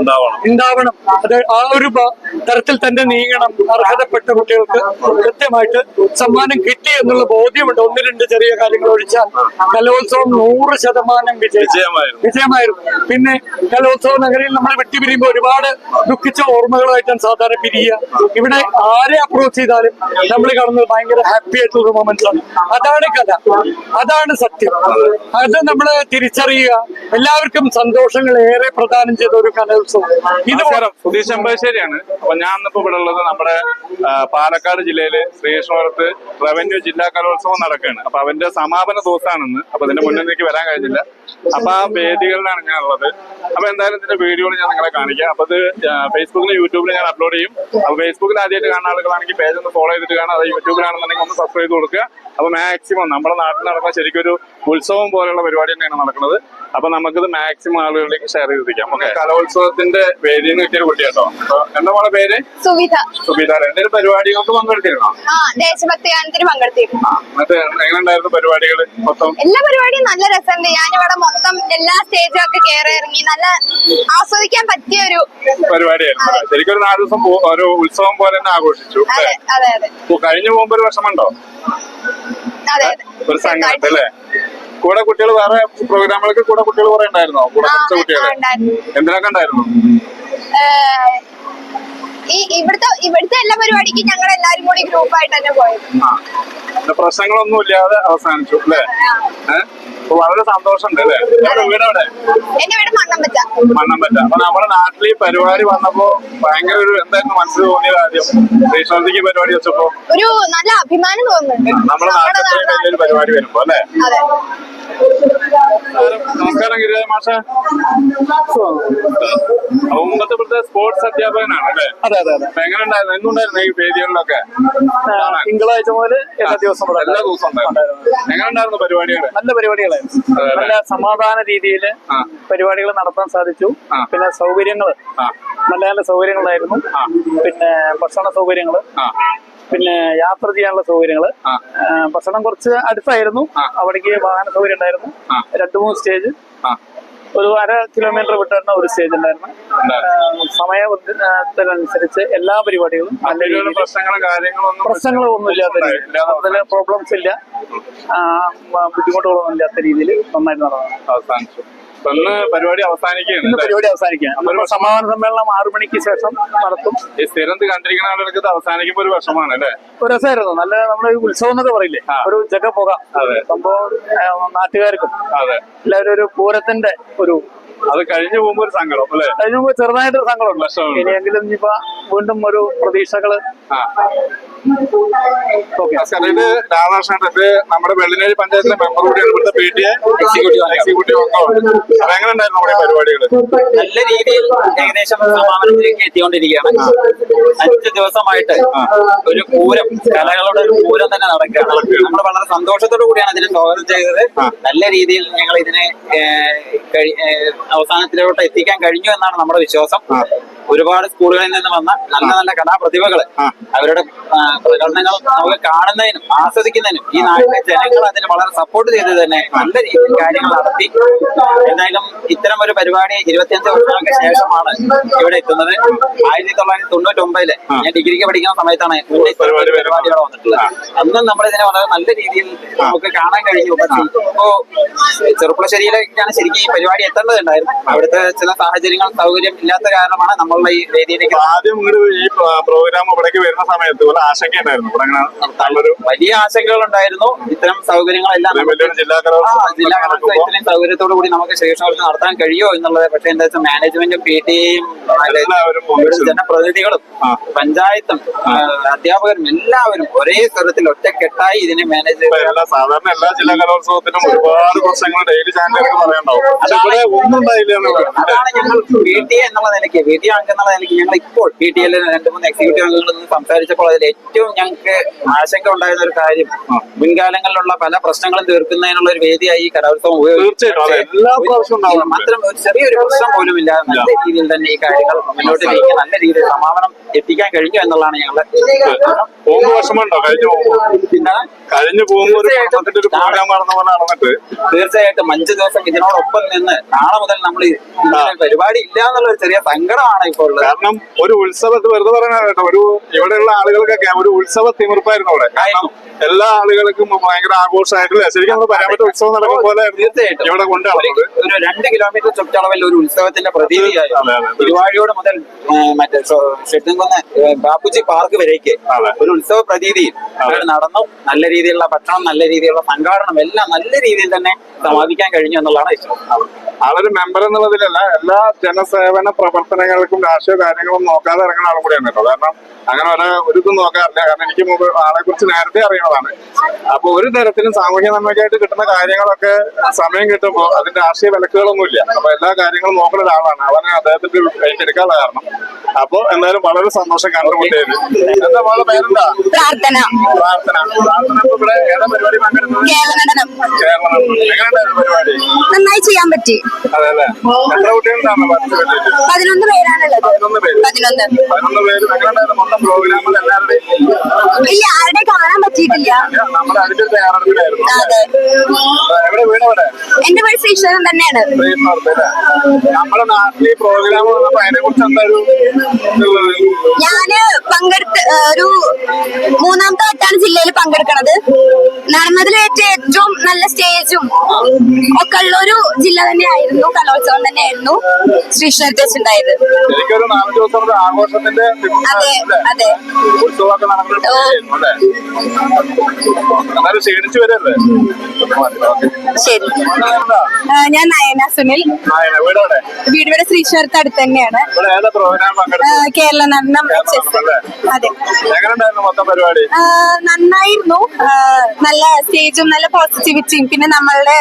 ഉണ്ടാവണം. അത് ആ ഒരു തരത്തിൽ തന്നെ നീങ്ങണം. അർഹതപ്പെട്ട കുട്ടികൾക്ക് കൃത്യമായിട്ട് സമ്മാനം കിട്ടി എന്നുള്ള ബോധ്യമുണ്ട്. ഒന്ന് രണ്ട് ചെറിയ കാര്യങ്ങൾ ഒഴിച്ചാൽ കലോത്സവം നൂറ് ശതമാനം വിജയമായിരുന്നു. വിജയമായിരുന്നു. പിന്നെ കലോത്സവ നഗരിയിൽ നമ്മൾ വിട്ടുപിരിയുമ്പോൾ ഒരുപാട് ദുഃഖിച്ച ഓർമ്മകളായിട്ടാണ് സാധാരണ പിരിയുക. ഇവിടെ ആരെ അപ്രോച്ച് ചെയ്താലും നമ്മൾ കാണുന്നത് ഭയങ്കര ഹാപ്പി ആയിട്ടുള്ള മൊമെന്റ്സ് ആണ്. അതാണ് കഥ. അതാണ് സത്യം. അത് നമ്മൾ തിരിച്ചറിയുക. എല്ലാവർക്കും സന്തോഷങ്ങൾ ഏറെ പ്രദാനം ചെയ്ത ഒരു കലോത്സവം നമസ്കാരം. സുധീഷ് അമ്പശ്ശേരിയാണ് അപ്പൊ ഞാൻ ഇന്നിപ്പോ ഇവിടെ ഉള്ളത് നമ്മുടെ പാലക്കാട് ജില്ലയിലെ ശ്രീകൃഷ്ണപുരത്ത് റവന്യൂ ജില്ലാ കലോത്സവം നടക്കുകയാണ്. അപ്പൊ അവന്റെ സമാപന ദിവസമാണെന്ന് അപ്പൊ ഇതിന്റെ മുന്നിൽ എനിക്ക് വരാൻ കഴിഞ്ഞില്ല. അപ്പൊ ആ വേദികളിലാണ് ഞാൻ ഉള്ളത്. അപ്പൊ എന്തായാലും ഇതിന്റെ വീഡിയോ ഞാൻ നിങ്ങളെ കാണിക്കാം. അപ്പൊ ഇത് ഫേസ്ബുക്കിലും യൂട്യൂബിലും ഞാൻ അപ്ലോഡ് ചെയ്യും. അപ്പൊ ഫേസ്ബുക്കിൽ ആദ്യമായിട്ട് കാണുന്ന ആളുകളാണെങ്കിൽ പേജ് ഒന്ന് ഫോളോ ചെയ്തിട്ട് കാണാം. അത് യൂട്യൂബിലാണെന്നുണ്ടെങ്കിൽ ഒന്ന് സബ്സ്ക്രൈബ് ചെയ്ത് കൊടുക്കുക. അപ്പൊ മാക്സിമം നമ്മുടെ നാട്ടിൽ നടക്കുന്ന ശരിക്കും ഒരു ഉത്സവം പോലെയുള്ള പരിപാടി തന്നെയാണ് നടക്കുന്നത്. അപ്പൊ നമുക്കിത് മാക്സിമം ആളുകളിലേക്ക് ഷെയർ ചെയ്തിരിക്കാം ഓക്കെ കലോത്സവത്തിന്റെ വേദിയിൽ നിന്ന് കിട്ടിയ കുട്ടിയാട്ടോ എന്താ മോളെ പേര്? സുവിധ. സുബീത എന്തെങ്കിലും പരിപാടികൾക്ക് പങ്കെടുത്തിരുന്നോ? ദേശഭക്തി ഗാനത്തിന് പങ്കെടുത്തിരുന്നു. എങ്ങനെ ഉണ്ടായിരുന്നു പരിപാടികൾ മൊത്തം? എല്ലാ പരിപാടിയും നല്ല രസമുണ്ട്. ഞാനിവിടെ മൊത്തം എല്ലാ സ്റ്റേജും ഒക്കെ കയറി ഇറങ്ങി നല്ല ആസ്വദിക്കാൻ പറ്റിയ ഒരു പരിപാടിയായിരുന്നു? ശരിക്കും ഒരു നാല് ദിവസം ഒരു ഉത്സവം പോലെ തന്നെ ആഘോഷിച്ചു. കഴിഞ്ഞു പോകുമ്പോ ഒരു വിഷമമുണ്ടോ? അതെ ഒരു സംഘടന അല്ലേ കൂടെ കുട്ടികൾ വേറെ പ്രോഗ്രാമുകൾക്ക് കൂടെ കുട്ടികൾ കുറെ ഉണ്ടായിരുന്നോ? കൂടെ പഠിച്ച കുട്ടികൾ. എന്തിനൊക്കെ ഉണ്ടായിരുന്നു? ഈ ഇവിടുത്തെ ഇവിടുത്തെ എല്ലാ പരിപാടിക്കും ഞങ്ങൾ എല്ലാരും കൂടി ഗ്രൂപ്പായിട്ട് തന്നെ പോയത്. പ്രശ്നങ്ങളൊന്നും ഇല്ലാതെ അവസാനിച്ചു അല്ലേ? ഏഹ് വളരെ സന്തോഷമുണ്ട് അല്ലേ? നമ്മുടെ വീട് എവിടെ എന്റെ വീട് മണ്ണമ്പറ്റ. മണ്ണമ്പറ്റ. അപ്പൊ നമ്മുടെ നാട്ടിൽ ഈ പരിപാടി വന്നപ്പോ ഭയങ്കര ഒരു എന്തായിരുന്നു മനസ്സിൽ തോന്നിയത് ആദ്യം ശ്രീശാന്തിക്ക് പരിപാടി വെച്ചപ്പോ? ഒരു നല്ല അഭിമാനം തോന്നുന്നു നമ്മുടെ നാട്ടിൽ വലിയൊരു പരിപാടി വരുമ്പോ അല്ലേ? മാഷ? മുമ്പത്തെ സ്പോർട്സ് അധ്യാപകനാണ് അല്ലേ? അതെ അതെ അതെ. അപ്പൊ എങ്ങനെ എന്നുണ്ടായിരുന്നു ഈ വേദികളിലൊക്കെ തിങ്കളാഴ്ച മുതൽ എല്ലാ ദിവസവും എല്ലാ ദിവസവും എങ്ങനെയുണ്ടായിരുന്നു പരിപാടികൾ നല്ല പരിപാടികളായിരുന്നു. നല്ല സമാധാന രീതിയിൽ. പരിപാടികൾ നടത്താൻ സാധിച്ചു. പിന്നെ സൗകര്യങ്ങൾ നല്ല നല്ല സൗകര്യങ്ങളായിരുന്നു. പിന്നെ ഭക്ഷണ സൗകര്യങ്ങൾ പിന്നെ യാത്ര ചെയ്യാനുള്ള സൗകര്യങ്ങൾ. ഭക്ഷണം കുറച്ച് അടുത്തായിരുന്നു. അവിടേക്ക് വാഹന സൗകര്യം ഉണ്ടായിരുന്നു. രണ്ടു മൂന്ന് സ്റ്റേജ്. ഒരു അര കിലോമീറ്റർ വിട്ടായിരുന്ന ഒരു സ്റ്റേജ് ഉണ്ടായിരുന്നു. സമയത്തിനനുസരിച്ച് എല്ലാ പരിപാടികളും നല്ല പ്രശ്നങ്ങളും ഒന്നും ഇല്ലാത്ത രീതിയിൽ പ്രോബ്ലംസ് ഇല്ല. ബുദ്ധിമുട്ടുകളൊന്നും ഇല്ലാത്ത രീതിയിൽ നന്നായിട്ട് നടന്നു. അവസാനിച്ചു. ഇന്ന് പരിപാടി അവസാനിക്കുകയാണ് ഇന്ന് പരിപാടി അവസാനിക്കുകയാണ്. സമാധാന സമ്മേളനം ആറു മണിക്ക് ശേഷം നടത്തും. ഈ സ്ഥിരം കണ്ടിരിക്കുന്ന ആളുകൾക്ക് ഇത് അവസാനിക്കുമ്പോ ഒരു വിഷമാണ് അല്ലേ? ഒരു രസമായിരുന്നു. നല്ല നമ്മുടെ ഉത്സവം എന്നൊക്കെ പറയില്ലേ? ഒരു ജഗ പുക. അതെ. സംഭവം നാട്ടുകാർക്കും അതെ. എല്ലാവരും ഒരു പൂരത്തിന്റെ ഒരു അത് കഴിഞ്ഞു പോകുമ്പോ ഒരു സങ്കടം അല്ലേ? കഴിഞ്ഞു പോകുമ്പോ ചെറുതായിട്ടൊരു സങ്കടമുണ്ട്. വിഷമമുണ്ട്. ഇനിയെങ്കിലും ഇനിയിപ്പോ വീണ്ടും ഒരു പ്രതീക്ഷകൾ നമ്മുടെ വെള്ളിനേഴി പഞ്ചായത്തിലെ മെമ്പർ കൂടിയാണ് ഇവിടുത്തെ പി ടി എക്സിക്യൂട്ടീവ് എക്സിക്യൂട്ടീവ് അംഗമാണ്. അപ്പൊ എങ്ങനെ ഉണ്ടായിരുന്നു നമ്മുടെ പരിപാടികൾ നല്ല രീതിയിൽ ഏകദേശം സമാപനത്തിലേക്ക് എത്തിക്കൊണ്ടിരിക്കുകയാണ്. അഞ്ച് ദിവസമായിട്ട് ഒരു പൂരം കലകളുടെ ഒരു പൂരം തന്നെ നടക്കുകയാണ്. നമ്മൾ വളരെ സന്തോഷത്തോടു കൂടിയാണ് ഇതിനെ സ്വാഗതം ചെയ്തത്. നല്ല രീതിയിൽ ഞങ്ങൾ ഇതിനെ അവസാനത്തിലോട്ട് എത്തിക്കാൻ കഴിഞ്ഞു എന്നാണ് നമ്മുടെ വിശ്വാസം. ഒരുപാട് സ്കൂളുകളിൽ നിന്ന് വന്ന നല്ല നല്ല കഥാപ്രതിഭകൾ അവരുടെ പ്രകടനങ്ങൾ നമുക്ക് കാണുന്നതിനും ആസ്വദിക്കുന്നതിനും ഈ നാട്ടിലെ ജനങ്ങൾ അതിന് വളരെ സപ്പോർട്ട് ചെയ്ത് തന്നെ നല്ല രീതിയിൽ കാര്യങ്ങൾ നടത്തി. എന്തായാലും ഇത്തരം ഒരു പരിപാടി ഇരുപത്തിയഞ്ച് വർഷങ്ങൾക്ക് ശേഷമാണ് ഇവിടെ എത്തുന്നത്. ആയിരത്തി തൊള്ളായിരത്തി തൊണ്ണൂറ്റി ഒമ്പതിൽ ഞാൻ ഡിഗ്രിക്ക് പഠിക്കുന്ന സമയത്താണ് പരിപാടി ഇവിടെ വന്നിട്ടുള്ളത്. അന്നും നമ്മൾ ഇതിനെ വളരെ നല്ല രീതിയിൽ നമുക്ക് കാണാൻ കഴിഞ്ഞു. അപ്പോ ഇപ്പോ ചെറുപ്പളശ്ശേരിയിലേക്കാണ് ശരിക്കും ഈ പരിപാടി എത്തേണ്ടതുണ്ടായിരുന്നു അവിടുത്തെ ചില സാഹചര്യങ്ങൾ സൗകര്യം ഇല്ലാത്ത കാരണമാണ് നമ്മളുടെ ഈ രീതിയിലേക്ക് ആദ്യം ഇങ്ങോട്ട് ഈ പ്രോഗ്രാം ഇവിടേക്ക് വരുന്ന സമയത്ത് ഒരു ആശങ്ക ഉണ്ടായിരുന്നു? ഇവിടെ നടത്താനുള്ളൊരു വലിയ ആശങ്കകൾ ഉണ്ടായിരുന്നു. ഇത്തരം സൗകര്യങ്ങളെല്ലാം ജില്ലാ ജില്ലാ കലോത്സവം ഇത്രയും സൗകര്യത്തോടു കൂടി നമുക്ക് ശേഷവർക്ക് നടത്താൻ കഴിയുമോ എന്നുള്ളത് പക്ഷേ എന്താ വെച്ചാൽ മാനേജ്മെന്റും പി ടിയും ജനപ്രതിനിധികളും പഞ്ചായത്തും അധ്യാപകരും എല്ലാവരും ഒരേ സ്ഥലത്തിൽ ഒറ്റക്കെട്ടായി ഇതിനെ മാനേജ് സാധാരണ എല്ലാ ജില്ലാ കലോത്സവത്തിനും ഒരുപാട് പ്രശ്നങ്ങൾ ഡെയിലി ചാനലുകൾക്ക് പറയാനുണ്ടാവും. അതാണ് ഞങ്ങൾ പി ടി എന്നുള്ള നിലയ്ക്ക്. പി ടി എന്നുള്ള നിലയ്ക്ക് ഞങ്ങൾ ഇപ്പോൾ പി ടി എല്ലിന് രണ്ട് മൂന്ന് എക്സിക്യൂട്ടീവ് അംഗങ്ങളിൽ നിന്ന് സംസാരിച്ചപ്പോൾ അതിൽ ഏറ്റവും ഞങ്ങൾക്ക് ആശങ്ക ഉണ്ടായിരുന്ന ഒരു കാര്യം മുൻകാലങ്ങളിലുള്ള പല പ്രശ്നങ്ങളും തീർക്കുന്നതിനുള്ള ഒരു വേദിയായി ഈ കലോത്സവം ഉണ്ടാവുന്നുണ്ട്. മാത്രം ഒരു ചെറിയൊരു പ്രശ്നം പോലും ഇല്ലാതെ നല്ല രീതിയിൽ തന്നെ ഈ കാര്യങ്ങൾ മുന്നോട്ട് നീക്കി നല്ല രീതിയിൽ സമാപനം എത്തിക്കാൻ കഴിഞ്ഞു എന്നുള്ളതാണ് ഞങ്ങളുടെ പോകുമ്പോ വിഷമമുണ്ടോ? കഴിഞ്ഞു പോകുമ്പോ പിന്നെ കഴിഞ്ഞു പോകുമ്പോ ഒരു തീർച്ചയായിട്ടും. ഒരു പ്രോഗ്രാം നടന്ന പോലെ നടന്നിട്ട്. തീർച്ചയായിട്ടും അഞ്ചു ദിവസം ഇതിനോടൊപ്പം നിന്ന് നാളെ മുതൽ നമ്മൾ പരിപാടി ഇല്ല എന്നുള്ള ഒരു ചെറിയ സങ്കടമാണ് ഇപ്പോൾ ഉള്ളത്. കാരണം ഒരു ഉത്സവത്തെ വെറുതെ പറയാനാ കേട്ടോ. ഒരു ഇവിടെയുള്ള ആളുകൾക്കൊക്കെ ഒരു ഉത്സവ തിമിർപ്പായിരുന്നു അവിടെ. കാരണം എല്ലാ ആളുകൾക്കും ഭയങ്കര ആഘോഷമായിട്ടില്ല? ശരിക്കും നമ്മൾ പറയാൻ പറ്റും ഉത്സവം നടക്കുന്ന പോലെ തീർച്ചയായിട്ടും. ഇവിടെ കൊണ്ടാണ് ഒരു- രണ്ട് കിലോമീറ്റർ ചുറ്റളവിൽ ഒരു ഉത്സവത്തിന്റെ പ്രതീതിയായി. തിരുവാഴിയോട് മുതൽ മറ്റേ ഷെട്ടുംകുന്ന് ബാപ്പുജി പാർക്ക് വരേക്ക് ഒരു ഉത്സവ പ്രതീതിയിൽ നടന്നു. നല്ല രീതിയിലുള്ള ഭക്ഷണം നല്ല രീതിയിലുള്ള സംഘാടനം എല്ലാം നല്ല രീതിയിൽ തന്നെ സമാപിക്കാൻ കഴിഞ്ഞു എന്നുള്ളതാണ് വിശ്വാസം. ആളൊരു മെമ്പർ എന്നുള്ളതിലല്ല എല്ലാ ജനസേവന പ്രവർത്തനങ്ങൾക്കും രാഷ്ട്രീയ കാര്യങ്ങളും നോക്കാതെ ഇറങ്ങുന്ന ആളും കൂടിയാണ് കേട്ടോ. കാരണം അങ്ങനെ ഒരാ ഒരു ഇതും നോക്കാറില്ല. കാരണം എനിക്ക് മുമ്പ് ആളെ കുറിച്ച് നേരത്തെ അറിയുന്നതാണ് അപ്പൊ ഒരു തരത്തിലും സാമൂഹ്യ നന്മയ്ക്കായിട്ട് കിട്ടുന്ന കാര്യങ്ങളൊക്കെ സമയം കിട്ടുമ്പോൾ അതിന്റെ രാഷ്ട്രീയ വിലക്കുകളൊന്നുമില്ല. അപ്പൊ എല്ലാ കാര്യങ്ങളും നോക്കുന്ന ഒരാളാണ്. അവനെ അദ്ദേഹത്തിന്റെ കൈക്കെടുക്കാനുള്ള കാരണം. അപ്പൊ എന്തായാലും വളരെ സന്തോഷം കണ്ടുമുട്ടിയത്. എന്താ പേരെന്താ? പ്രാർത്ഥന. പ്രാർത്ഥന. പ്രാർത്ഥന ഇപ്പൊ ഇവിടെ ഏതാ പരിപാടി കേരള നടനം. കേരളം എങ്ങനെയുണ്ടായിരുന്നു പരിപാടി? നന്നായി ചെയ്യാൻ പറ്റി. അതെ അല്ലേ എത്ര ചെയ്തിട്ട് പതിനൊന്ന് പേരാണുള്ളത്. പതിനൊന്ന് പേര്. പതിനൊന്ന്. പതിനൊന്ന് പേര്. എങ്ങനെയുണ്ടായിരുന്നു മൊത്തം പ്രോഗ്രാമുകൾ എല്ലാവരുടെയും ഇല്ല ആരുടെ കാണാൻ പറ്റിയിട്ടില്ല. നമ്മുടെ അടുത്ത തയ്യാറെടുപ്പിലായിരുന്നു. എന്റെ പേര് ശ്രീശ്വരൻ തന്നെയാണ്. നമ്മുടെ നാട്ടിലെ പ്രോഗ്രാം അതിനെ കുറിച്ച് എന്തായാലും ഒരു ഇതുള്ളത്? ഞാൻ പങ്കെടുത്ത് ഒരു മൂന്നാമത്തെ വട്ടാണ് ജില്ലയിൽ പങ്കെടുക്കണത്. നടന്നതിൽ ഏറ്റവും നല്ല സ്റ്റേജും ഒക്കെ ഉള്ള ഒരു ജില്ല തന്നെയായിരുന്നു കലോത്സവം തന്നെയായിരുന്നു ശ്രീശ്വരത്തെ ഉണ്ടായത്. അതെ, അതെ. ശരി. ഞാൻ നയന സുനിൽ. വീട് വരെ ഇവിടെ ശ്രീശ്വരത്ത് അടുത്ത് തന്നെയാണ്. കേരള നടനം അതെ. നന്നായിരുന്നു. നല്ല സ്റ്റേജും നല്ല പോസിറ്റിവിറ്റിയും പിന്നെ നമ്മളുടെ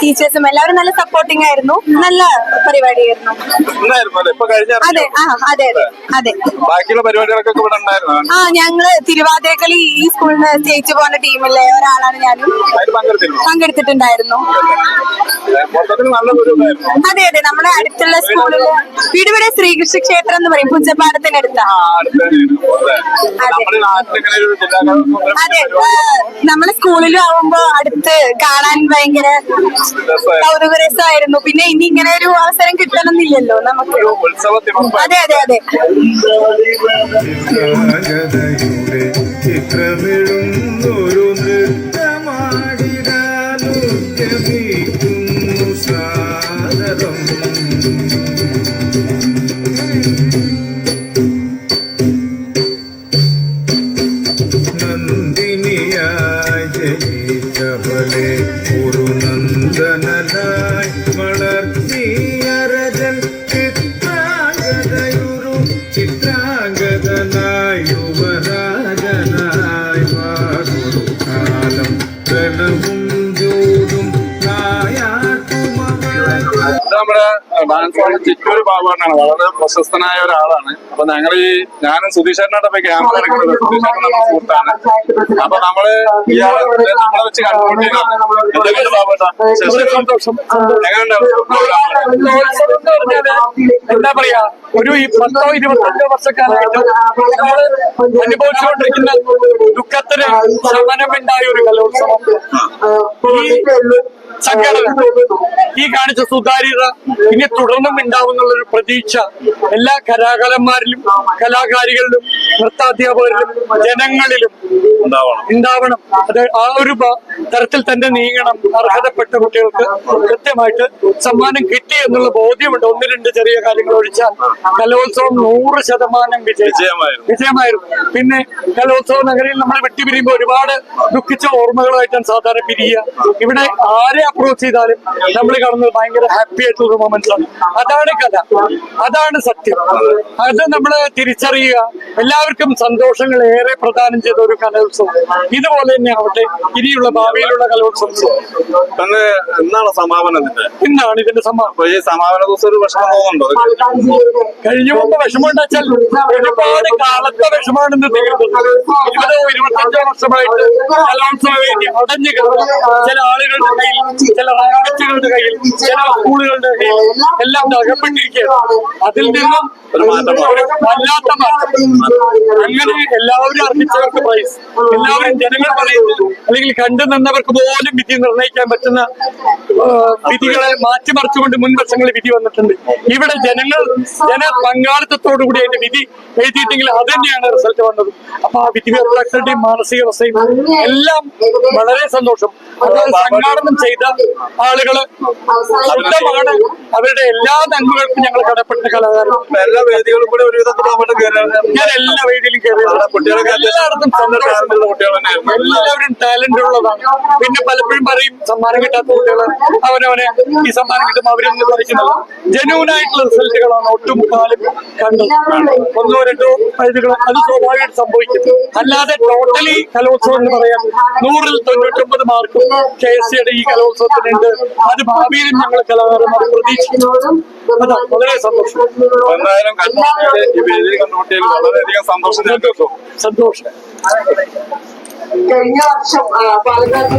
ടീച്ചേഴ്സും എല്ലാവരും നല്ല സപ്പോർട്ടിംഗ് ആയിരുന്നു. നല്ല പരിപാടിയായിരുന്നു. അതെ ആ അതെ അതെ അതെ. ബാക്കിയുള്ള പരിപാടികളൊക്കെ ഇവിടെ ഉണ്ടായിരുന്നു? ആ ഞങ്ങൾ തിരുവാതിരക്കളി ഈ സ്കൂളിൽ നിന്ന് ജയിച്ചു പോകുന്ന ടീമിലെ ഒരാളാണ് ഞാനും. പങ്കെടുത്തിട്ടുണ്ടായിരുന്നു. അതെ അതെ നമ്മുടെ അടുത്തുള്ള സ്കൂളിൽ വീട് ഇവിടെ ശ്രീകൃഷ്ണ ക്ഷേത്രം എന്ന് പറയും പുഞ്ചപ്പാടത്തിനടുത്താണ്. അതെ. നമ്മൾ സ്കൂളിലും ആവുമ്പോ അടുത്ത് കാണാൻ ഭയങ്കര. കൗതുക രസമായിരുന്നു പിന്നെ ഇനി ഇങ്ങനെ ഒരു അവസരം കിട്ടണമെന്നില്ലല്ലോ നമുക്ക് അതെ അതെ അതെ ഒരു ചിത്രമിടുന്നൊരു നമ്മുടെ ഡാൻസ് ചിറ്റൂര് ബാബുവാണ് വളരെ പ്രശസ്തനായ ഒരാളാണ്. അപ്പൊ ഞങ്ങൾ ഈ ഞാനും സുധീഷേട്ടനോടൊപ്പം ക്യാമറ എടുക്കുന്നത് സുധീഷേട്ടൻ നമ്മുടെ സുഹൃത്താണ് അപ്പൊ നമ്മൾ ഇയാളെ നമ്മളെ വെച്ച് കണ്ടുപിടിക്കുന്നത് ബാബുട്ടാ എന്താ പറയാ? ഒരു പത്തോ ഇരുപത്തഞ്ചോ വർഷക്കാലമായിട്ട് നമ്മൾ അനുഭവിച്ചുകൊണ്ടിരിക്കുന്ന ദുഃഖത്തിന് ശമനമുണ്ടായ ഒരു കലോത്സവം. സംഘടന. ഈ കാണിച്ച സുതാര്യത ഇനി തുടർന്നും ഉണ്ടാവുന്നുള്ള ഒരു പ്രതീക്ഷ എല്ലാ കലാകാരന്മാരിലും കലാകാരികളിലും നൃത്താധ്യാപകരിലും ജനങ്ങളിലും ഉണ്ടാവണം. അത് ആ ഒരു തരത്തിൽ തന്നെ നീങ്ങണം. അർഹതപ്പെട്ട കുട്ടികൾക്ക് കൃത്യമായിട്ട് സമ്മാനം കിട്ടി എന്നുള്ള ബോധ്യമുണ്ട്. ഒന്ന് രണ്ട് ചെറിയ കാര്യങ്ങൾ ഒഴിച്ചാൽ കലോത്സവം നൂറ് ശതമാനം വിജയമായിരുന്നു. വിജയമായിരുന്നു. പിന്നെ കലോത്സവ നഗരിയിൽ നമ്മൾ വിട്ടുപിരിയുമ്പോൾ ഒരുപാട് ദുഃഖിച്ച ഓർമ്മകളായിട്ടാണ് സാധാരണ പിരിയുക. ഇവിടെ ആരെ അപ്രോച്ച് ചെയ്താലും നമ്മൾ കാണുന്നത് ഭയങ്കര ഹാപ്പി ആയിട്ടുള്ള മൊമെന്റ് ആണ്. അതാണ് കഥ അതാണ് സത്യം. അത് നമ്മൾ തിരിച്ചറിയുക എല്ലാവർക്കും സന്തോഷങ്ങൾ ഏറെ പ്രദാനം ചെയ്ത ഒരു കലോത്സവം. ഇതുപോലെ തന്നെ ആവട്ടെ ഇനിയുള്ള ഭാവിയിലുള്ള കലോത്സവം എന്നാണ് സമാപനം ഇന്നാണ് ഇതിന്റെ സമാപനം. ഈ സമാപന ദിവസം ഒരു വിഷമം തോന്നുന്നുണ്ടോ? കഴിഞ്ഞ മുമ്പ് വിഷമം ഉണ്ടാച്ചാൽ ഒരുപാട് കാലത്തെ വിഷമാണെന്ന് തീർന്നത് ഇരുപതോ ഇരുപത്തഞ്ചോ വർഷമായിട്ട് കലോത്സവം വേണ്ടി അടഞ്ഞു കിടന്നു. ചില ആളുകളുടെ കയ്യിൽ ചില റാക്കറ്റുകളുടെ കയ്യിൽ ചില സ്കൂളുകളുടെ കയ്യിൽ എല്ലാം തകപ്പെട്ടിരിക്കുകയാണ് അതിൽ നിന്നും വല്ലാത്ത മാറ്റം. അങ്ങനെ എല്ലാവരും അർഹിച്ചവർക്ക് പ്രൈസ് എല്ലാവരും ജനങ്ങൾ പറയുന്നത് അല്ലെങ്കിൽ കണ്ടു നിന്നവർക്ക് പോലും വിധി നിർണയിക്കാൻ പറ്റുന്ന വിധികളെ മാറ്റിമറിച്ചുകൊണ്ട് മുൻ വർഷങ്ങളിൽ വിധി വന്നിട്ടുണ്ട്. ഇവിടെ ജനങ്ങൾ ജന പങ്കാളിത്തത്തോടുകൂടി അതിന്റെ വിധി എഴുതിയിട്ടെങ്കിൽ അത് തന്നെയാണ് റിസൾട്ട് വന്നത്. അപ്പൊ ആ വിധി കർത്താക്കളുടെയും മാനസികാവസ്ഥയും എല്ലാം വളരെ സന്തോഷം. അത് സംഘാടനം ചെയ്ത ആളുകൾ ശുദ്ധമാണ് അവരുടെ എല്ലാ നന്മകൾക്കും ഞങ്ങൾ കടപ്പെട്ട കലാകാരൻ. എല്ലാ വേദികളും കൂടി ഒരു വിധത്തിൽ നമ്മുടെ ഞാൻ എല്ലാ വേദിയിലും കയറി എല്ലായിടത്തും എല്ലാവരും ടാലന്റ് ഉള്ളതാണ്. പിന്നെ പലപ്പോഴും പറയും സമ്മാനം കിട്ടാത്ത കുട്ടികൾ അവനവനെ ഈ സമ്മാനം കിട്ടുമ്പോൾ അവരൊന്നും പഠിക്കുന്നില്ല ജനുവൻ ആയിട്ടുള്ള റിസൾട്ടുകളാണ് ഒട്ടുമുക്കാലും കണ്ടത് ഒന്നോ രണ്ടോ വയതുകൾ അത് സ്വാഭാവികമായിട്ട് സംഭവിക്കും. അല്ലാതെ ടോട്ടലി കലോത്സവം എന്ന് പറയാൻ നൂറിൽ തൊണ്ണൂറ്റൊമ്പത് മാർക്കും കെ എസ് സിയുടെ ഈ കലോത്സവത്തിനുണ്ട് അത് ഭാവിയിലും ഞങ്ങൾ കലാകാരന്മാർ പ്രതീക്ഷിക്കുന്നു. വളരെ സന്തോഷം. എന്തായാലും കണ്ണൂരിലെ ഈ വേദിയിൽ കണ്ടുമുട്ടിയതിൽ വളരെയധികം സന്തോഷം ഞാൻ സന്തോഷം. കഴിഞ്ഞ വർഷം പാലക്കാട്